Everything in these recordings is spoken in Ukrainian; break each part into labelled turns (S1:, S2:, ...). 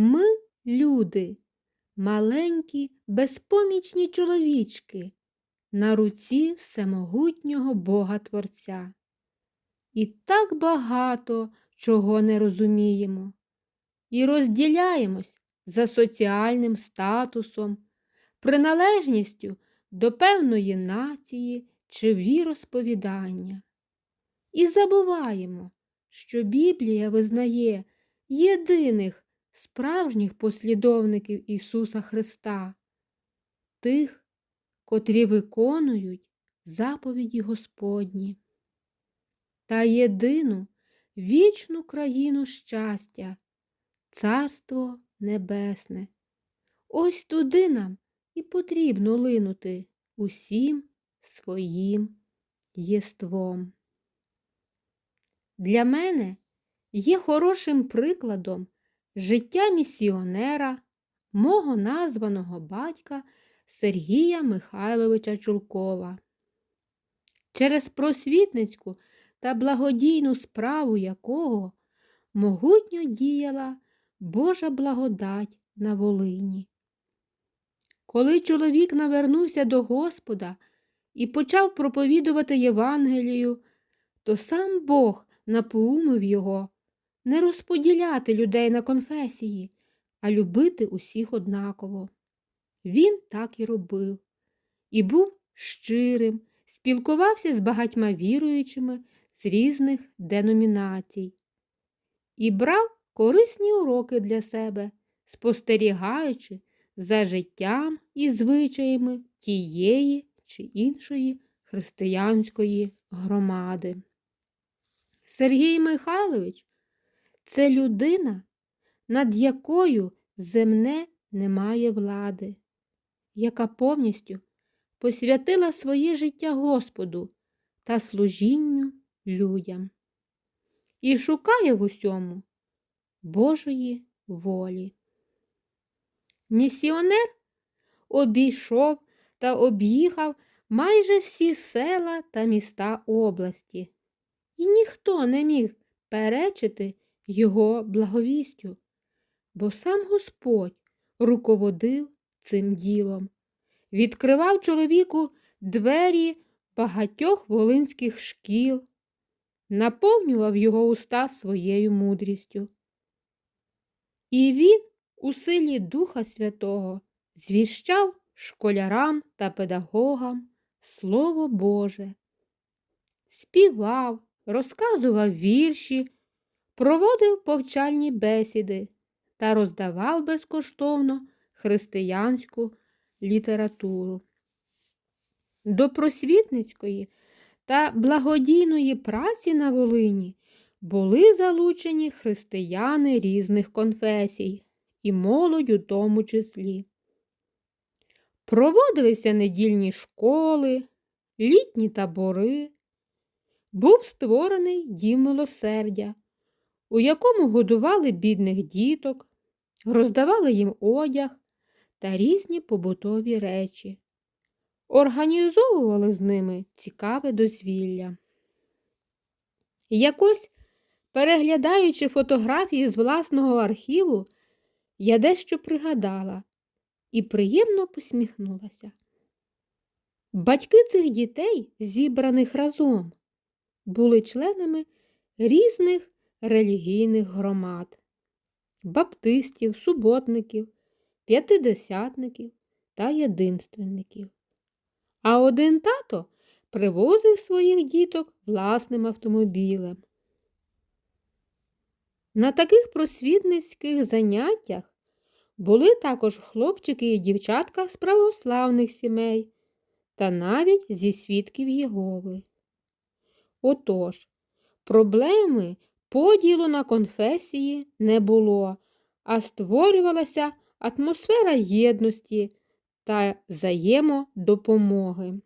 S1: Ми люди, маленькі, безпомічні чоловічки на руці всемогутнього Бога Творця. І так багато чого не розуміємо, і розділяємось за соціальним статусом, приналежністю до певної нації чи віросповідання. І забуваємо, що Біблія визнає єдиних справжніх послідовників Ісуса Христа, тих, котрі виконують заповіді Господні, та єдину вічну країну щастя, Царство Небесне. Ось туди нам і потрібно линути усім своїм єством. Для мене є хорошим прикладом життя місіонера, мого названого батька Сергія Михайловича Чулкова. Через просвітницьку та благодійну справу якого могутньо діяла Божа благодать на Волині. Коли чоловік навернувся до Господа і почав проповідувати Євангелію, то сам Бог напоумив його не розподіляти людей на конфесії, а любити усіх однаково. Він так і робив, і був щирим, спілкувався з багатьма віруючими з різних деномінацій і брав корисні уроки для себе, спостерігаючи за життям і звичаями тієї чи іншої християнської громади. Сергій Михайлович це людина, над якою земне не має влади, яка повністю посвятила своє життя Господу та служінню людям і шукає в усьому Божої волі. Місіонер обійшов та об'їхав майже всі села та міста області, і ніхто не міг перечити його благовістю, бо сам Господь руководив цим ділом, відкривав чоловіку двері багатьох волинських шкіл, наповнював його уста своєю мудрістю. І він у силі Духа Святого звіщав школярам та педагогам Слово Боже, співав, розказував вірші, проводив повчальні бесіди та роздавав безкоштовно християнську літературу. До просвітницької та благодійної праці на Волині були залучені християни різних конфесій і молодь у тому числі. Проводилися недільні школи, літні табори. Був створений дім милосердя, у якому годували бідних діток, роздавали їм одяг та різні побутові речі, організовували з ними цікаве дозвілля. Якось, переглядаючи фотографії з власного архіву, я дещо пригадала і приємно посміхнулася. Батьки цих дітей, зібраних разом, були членами різних релігійних громад, баптистів, суботників, п'ятидесятників та єдинственників. А один тато привозив своїх діток власним автомобілем. На таких просвітницьких заняттях були також хлопчики і дівчатка з православних сімей та навіть зі свідків Єгови. Отож, проблеми поділу на конфесії не було, а створювалася атмосфера єдності та взаємодопомоги.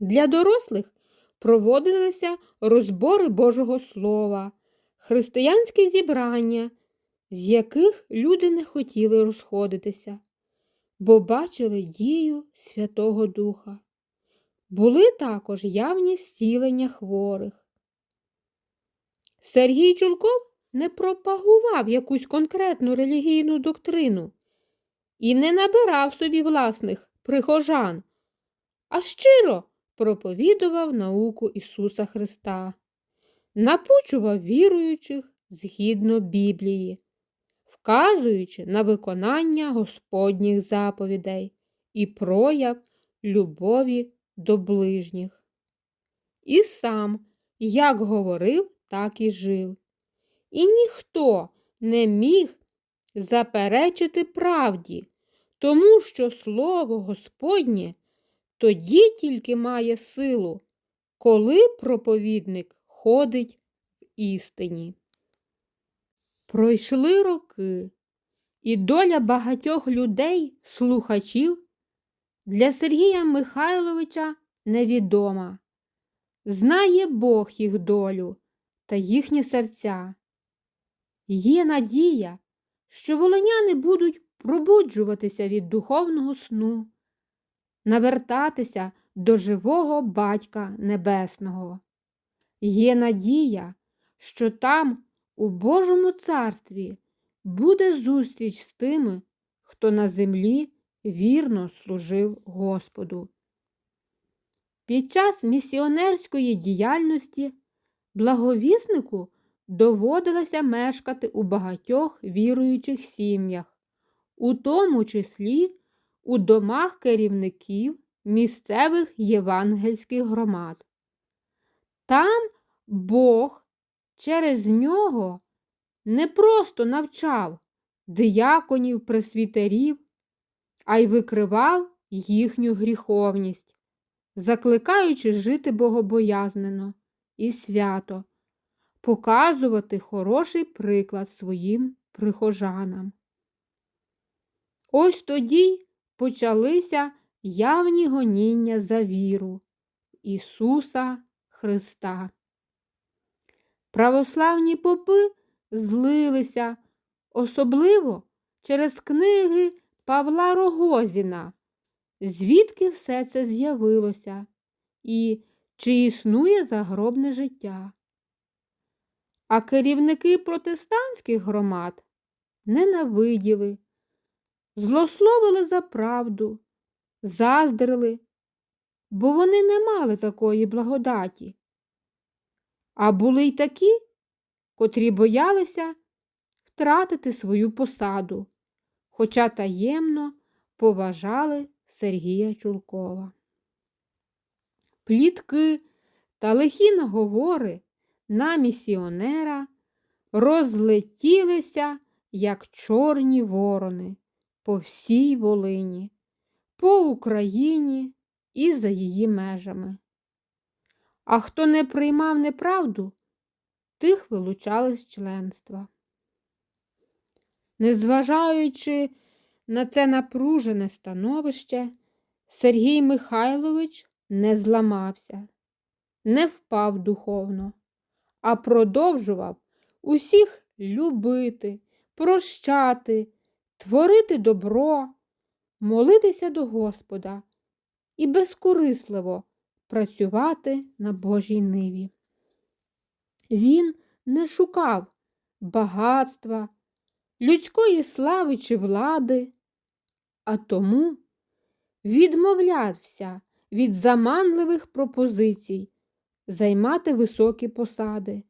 S1: Для дорослих проводилися розбори Божого Слова, християнські зібрання, з яких люди не хотіли розходитися, бо бачили дію Святого Духа. Були також явні зцілення хворих. Сергій Чулков не пропагував якусь конкретну релігійну доктрину і не набирав собі власних прихожан, а щиро проповідував науку Ісуса Христа, напучував віруючих згідно Біблії, вказуючи на виконання Господніх заповідей і прояв любові до ближніх. І сам, як говорив, так і жив. І ніхто не міг заперечити правді, тому що Слово Господнє тоді тільки має силу, коли проповідник ходить в істині. Пройшли роки, і доля багатьох людей, слухачів, для Сергія Михайловича невідома. Знає Бог їх долю та їхні серця. Є надія, що волиняни будуть пробуджуватися від духовного сну, навертатися до живого Батька Небесного. Є надія, що там, у Божому царстві, буде зустріч з тими, хто на землі вірно служив Господу. Під час місіонерської діяльності благовіснику доводилося мешкати у багатьох віруючих сім'ях, у тому числі у домах керівників місцевих євангельських громад. Там Бог через нього не просто навчав дияконів пресвітерів, а й викривав їхню гріховність, закликаючи жити богобоязнено і свято, показувати хороший приклад своїм прихожанам. Ось тоді почалися явні гоніння за віру Ісуса Христа. Православні попи злилися, особливо через книги Павла Рогозіна, звідки все це з'явилося і чи існує загробне життя. А керівники протестантських громад ненавиділи, злословили за правду, заздрили, бо вони не мали такої благодаті. А були й такі, котрі боялися втратити свою посаду, хоча таємно поважали Сергія Чулкова. Плітки та лихі наговори на місіонера розлетілися, як чорні ворони, по всій Волині, по Україні і за її межами. А хто не приймав неправду, тих вилучали з членства. Незважаючи на це напружене становище, Сергій Михайлович не зламався, не впав духовно, а продовжував усіх любити, прощати, творити добро, молитися до Господа і безкорисливо працювати на Божій ниві. Він не шукав багатства, людської слави чи влади, а тому відмовлявся від заманливих пропозицій займати високі посади,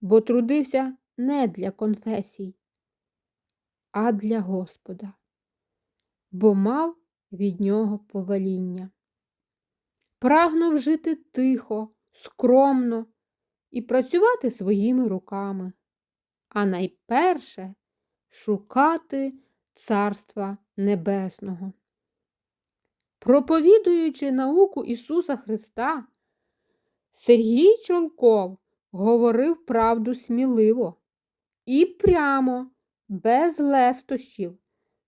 S1: бо трудився не для конфесій, а для Господа, бо мав від нього повеління. Прагнув жити тихо, скромно і працювати своїми руками, а найперше шукати Царства Небесного. Проповідуючи науку Ісуса Христа, Сергій Чолков говорив правду сміливо і прямо, без лестощів,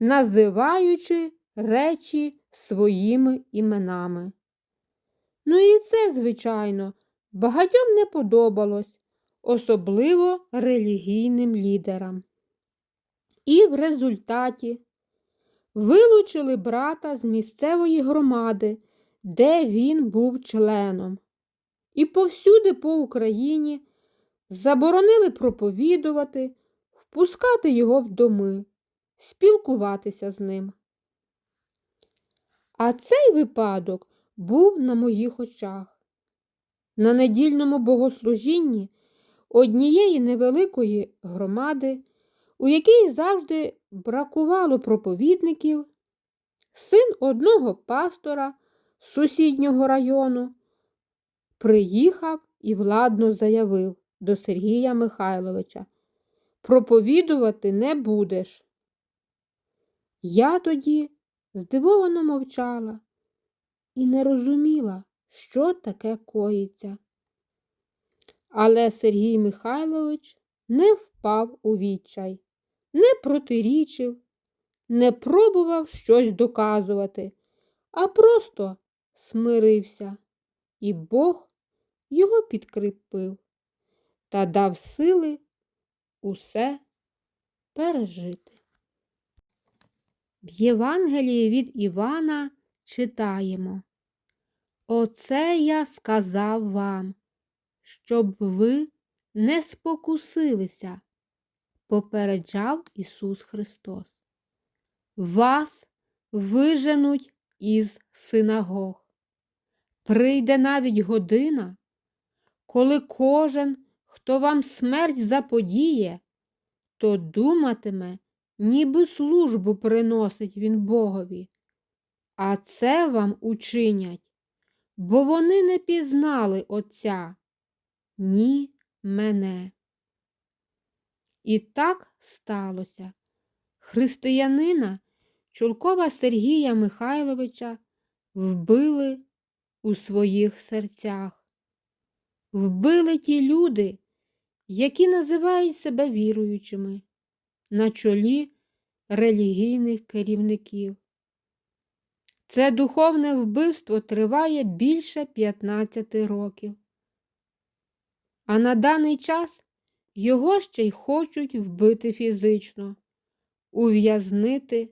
S1: називаючи речі своїми іменами. Ну і це, звичайно, багатьом не подобалось, особливо релігійним лідерам. І в результаті вилучили брата з місцевої громади, де він був членом. І повсюди по Україні заборонили проповідувати, впускати його в доми, спілкуватися з ним. А цей випадок був на моїх очах. На недільному богослужінні однієї невеликої громади, у якій завжди бракувало проповідників, син одного пастора з сусіднього району приїхав і владно заявив до Сергія Михайловича проповідувати не будеш. Я тоді здивовано мовчала і не розуміла, що таке коїться. Але Сергій Михайлович не впав у відчай, не протирічив, не пробував щось доказувати, а просто смирився, і Бог його підкріпив та дав сили усе пережити. В Євангелії від Івана читаємо Оце я сказав вам, щоб ви не спокусилися, попереджав Ісус Христос. Вас виженуть із синагог. Прийде навіть година, коли кожен, хто вам смерть заподіє, то думатиме, ніби службу приносить він Богові. А це вам учинять, бо вони не пізнали Отця, ні мене. І так сталося. Християнина Чулкова Сергія Михайловича вбили у своїх серцях. Вбили ті люди, які називають себе віруючими, на чолі релігійних керівників. Це духовне вбивство триває більше 15 років. А на даний час його ще й хочуть вбити фізично, ув'язнити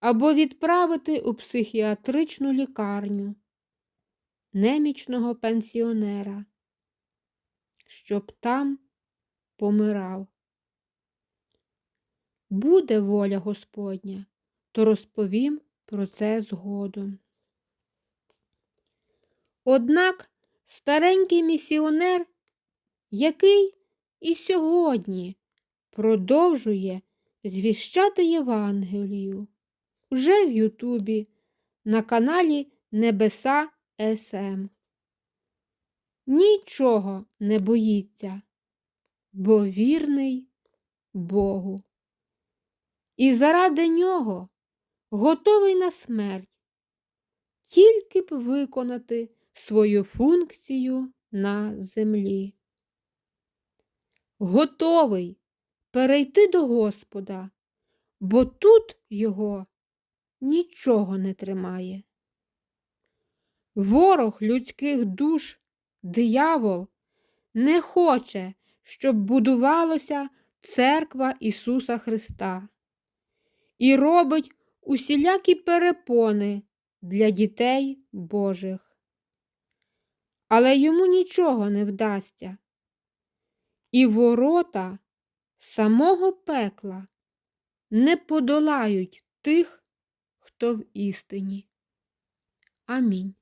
S1: або відправити у психіатричну лікарню немічного пенсіонера, щоб там помирав. Буде воля Господня, то розповім про це згодом. Однак старенький місіонер, який і сьогодні продовжує звіщати Євангелію вже в Ютубі на каналі Небеса СМ. Нічого не боїться, бо вірний Богу. І заради нього готовий на смерть, тільки б виконати свою функцію на землі. Готовий перейти до Господа, бо тут його нічого не тримає. Ворог людських душ, диявол, не хоче, щоб будувалося церква Ісуса Христа і робить усілякі перепони для дітей Божих. Але йому нічого не вдасться. І ворота самого пекла не подолають тих, хто в істині. Амінь.